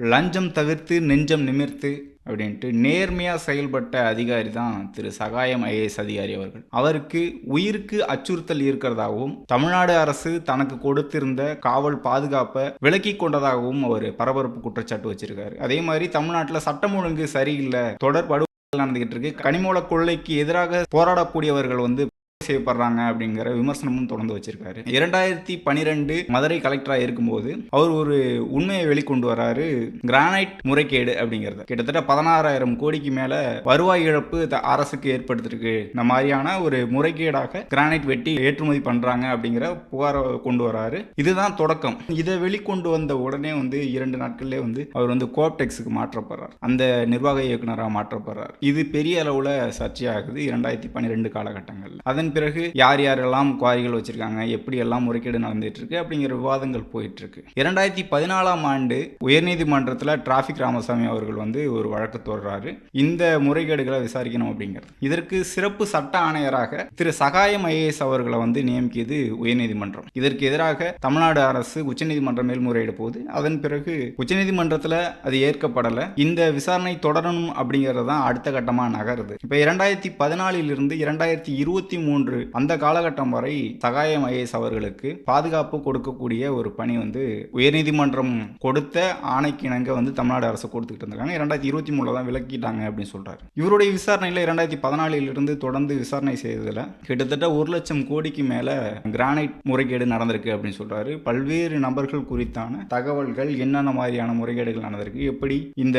லஞ்சம் தவிர்த்து நெஞ்சம் நிமிர்த்து அப்படின்ட்டு நேர்மையாக செயல்பட்ட அதிகாரி தான் திரு சகாயம் ஐஏஎஸ் அதிகாரி அவர்கள். அவருக்கு உயிருக்கு அச்சுறுத்தல் இருக்கிறதாகவும் தமிழ்நாடு அரசு தனக்கு கொடுத்திருந்த காவல் பாதுகாப்பை விலக்கி கொண்டதாகவும் அவர் பரபரப்பு குற்றச்சாட்டு வச்சிருக்காரு. அதே மாதிரி தமிழ்நாட்டில் சட்டம் ஒழுங்கு சரியில்லை தொடர் நடந்துகிட்டு இருக்கு. கனிமூல கொள்ளைக்கு எதிராக போராடக்கூடியவர்கள் வந்து செய்யப்படுறாங்க அப்படிங்கிற விமர்சனமும் தொடர்ந்து வச்சிருக்காரு. இரண்டாயிரத்தி பனிரெண்டு மதுரை கலெக்டராக இருக்கும்போது அவர் ஒரு உண்மையை வெளிக்கொண்டு வராரு கிரானைட் முறைகேடு அப்படிங்கிறது. கிட்டத்தட்ட பதினாறாயிரம் கோடிக்கு மேல வருவாய் இழப்பு அரசுக்கு ஏற்படுத்திருக்கு. இந்த மாதிரியான ஒரு முறைகேடாக கிரானைட் வெட்டி ஏற்றுமதி பண்றாங்க அப்படிங்கிற புகாரை கொண்டு வராரு. இதுதான் தொடக்கம். இதை வெளிக்கொண்டு வந்த உடனே வந்து இரண்டு நாட்கள்லேயே வந்து அவர் வந்து கோப்டெக்ஸுக்கு மாற்றப்படுறார். அந்த நிர்வாக இயக்குனராக மாற்றப்படுறார். இது பெரிய அளவில் சர்ச்சையாகுது இரண்டாயிரத்தி பன்னிரெண்டு காலகட்டங்களில். அதன் பிறகு யார் யாரெல்லாம் குவாரிகள் வச்சிருக்காங்க எப்படி எல்லாம் முறைகேடு நடந்துட்டு இருக்கு அப்படிங்கிற விவாதங்கள் போயிட்டு இருக்கு இரண்டாயிரத்தி பதினாலாம் ஆண்டு உயர்நீதிமன்றத்தில் டிராஃபிக் ராமசாமி அவர்கள் வந்து ஒரு வழக்கு தொடர்றாரு இந்த முறைகேடுகளை விசாரிக்கணும் அப்படிங்கிறது. இதற்கு சிறப்பு சட்ட ஆணையராக திரு சகாயம் ஐஏஎஸ் அவர்களை வந்து நியமிக்கியது உயர்நீதிமன்றம். இதற்கு எதிராக தமிழ்நாடு அரசு உச்சநீதிமன்றம் மேல்முறையிட போது அதன் பிறகு உச்சநீதிமன்றத்தில் அது ஏற்கப்படலை. இந்த விசாரணை தொடரணும் அப்படிங்கிறது தான் அடுத்த கட்டமாக நகருது. இப்போ இரண்டாயிரத்தி பதினாலிலிருந்து இரண்டாயிரத்தி இருபத்தி மூன்று அந்த காலகட்டம் வரை சகாயம் ஐஏஎஸ் அவர்களுக்கு பாதுகாப்பு கொடுக்கக்கூடிய ஒரு பணி வந்து உயர்நீதிமன்றம் கொடுத்த ஆணைக்கு இணங்க வந்து தமிழ்நாடு அரசு கொடுத்துக்கிட்டு இருந்திருக்காங்க. இரண்டாயிரத்தி இருபத்தி மூணில் தான் விலக்கிட்டாங்க அப்படின்னு சொல்றாரு. இவருடைய விசாரணையில் இரண்டாயிரத்தி பதினாலிலிருந்து தொடர்ந்து விசாரணை செய்ததில் கிட்டத்தட்ட ஒரு லட்சம் கோடிக்கு மேலே கிரானைட் முறைகேடு நடந்திருக்கு அப்படின்னு சொல்றாரு. பல்வேறு நபர்கள் குறித்தான தகவல்கள் என்னென்ன மாதிரியான முறைகேடுகள் நடந்திருக்கு எப்படி இந்த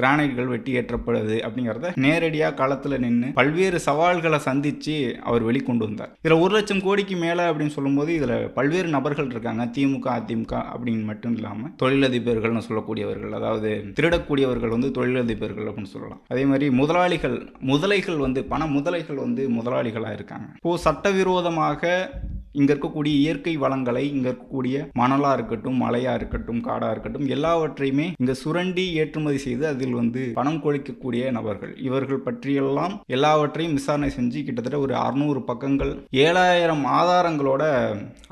கிரானைட்கள் வெட்டி ஏற்றப்படுது அப்படிங்கிறத நேரடியாக களத்தில் நின்று பல்வேறு சவால்களை சந்திச்சு அவர் வெளிக்கொண்டு வந்தார். இதில் ஒரு லட்சம் கோடிக்கு மேலே அப்படின்னு சொல்லும்போது இதில் பல்வேறு நபர்கள் இருக்காங்க. திமுக அதிமுக அப்படின்னு மட்டும் இல்லாமல் தொழிலதிபர்கள்னு சொல்லக்கூடியவர்கள் அதாவது திருடக்கூடியவர்கள் வந்து தொழிலதிபர்கள் அப்படின்னு சொல்லலாம். அதே மாதிரி முதலாளிகள் முதலைகள் வந்து பண முதலைகள் வந்து முதலாளிகளாக இருக்காங்க. இப்போது சட்டவிரோதமாக இங்கே இருக்கக்கூடிய இயற்கை வளங்களை இங்கே இருக்கக்கூடிய மணலாக இருக்கட்டும் மலையாக இருக்கட்டும் காடாக இருக்கட்டும் எல்லாவற்றையுமே இங்கே சுரண்டி ஏற்றுமதி செய்து அதில் வந்து பணம் கொழிக்கக்கூடிய நபர்கள். இவர்கள் பற்றியெல்லாம் எல்லாவற்றையும் விசாரணை செஞ்சு கிட்டத்தட்ட ஒரு அறுநூறு பக்கங்கள் ஏழாயிரம் ஆதாரங்களோட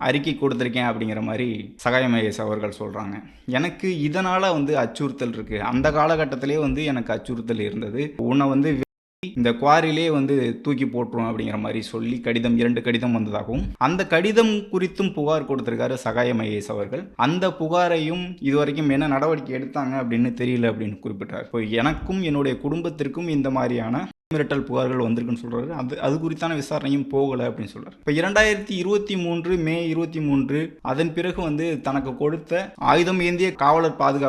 அறிக்கை கொடுத்துருக்கேன் அப்படிங்கிற மாதிரி சகாயமேஸ் அவர்கள் சொல்கிறாங்க எனக்கு இதனால் வந்து அச்சுறுத்தல் இருக்குது அந்த காலகட்டத்திலே வந்து எனக்கு அச்சுறுத்தல் இருந்தது. உன்னை வந்து இந்த குவாரிலே வந்து தூக்கி போட்டுரும் அப்படிங்கிற மாதிரி சொல்லி கடிதம் இரண்டு கடிதம் வந்ததாகவும் அந்த கடிதம் குறித்தும் புகார் கொடுத்திருக்காரு சகாயம் ஐஏஎஸ் அவர்கள். அந்த புகாரையும் இதுவரைக்கும் என்ன நடவடிக்கை எடுத்தாங்க அப்படின்னு தெரியல அப்படின்னு குறிப்பிட்டார். இப்போ எனக்கும் என்னுடைய குடும்பத்திற்கும் இந்த மாதிரியான மிரட்டல் புகார்கள் வந்திருக்குன்னு சொல்கிறாரு அது அது குறித்தான விசாரணையும் போகலை அப்படின்னு சொல்கிறார் இப்போ இரண்டாயிரத்தி இருபத்தி மூன்று மே இருபத்தி மூன்று அதன் பிறகு வந்து தனக்கு கொடுத்த ஆயுதம் ஏந்திய காவலர் பாதுகாப்பு